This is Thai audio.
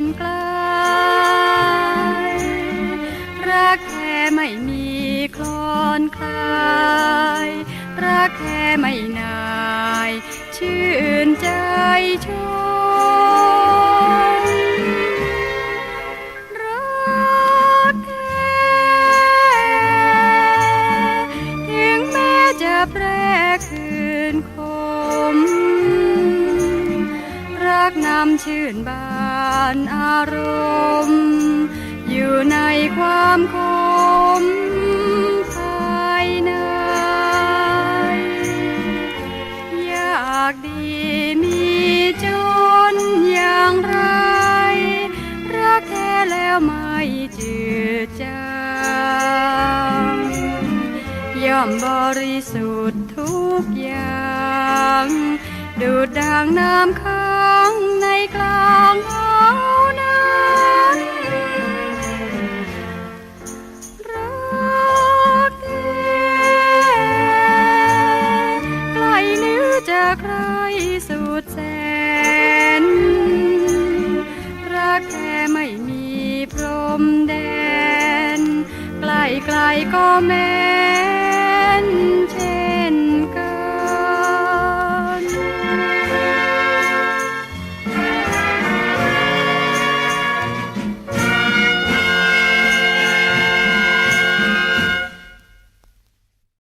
นกล รักแค่ไม่มีคลอนคลาย รักแค่ไม่นาย ชื่นใจชมรักแท้ถึงแม้จะแปรคืนคม รักนำชื่นบาน อารมณ์ อยู่ในความคมภายในอยากดีมีจนอย่างไร รักแท้แล้วไม่จืดจางย่อมบริสุทธิ์ทุกอย่าง ดูดดังน้ำค้า จะใครสุดแสน รักแท้ไม่มีพรมแดน ไกลไกลๆก็แม้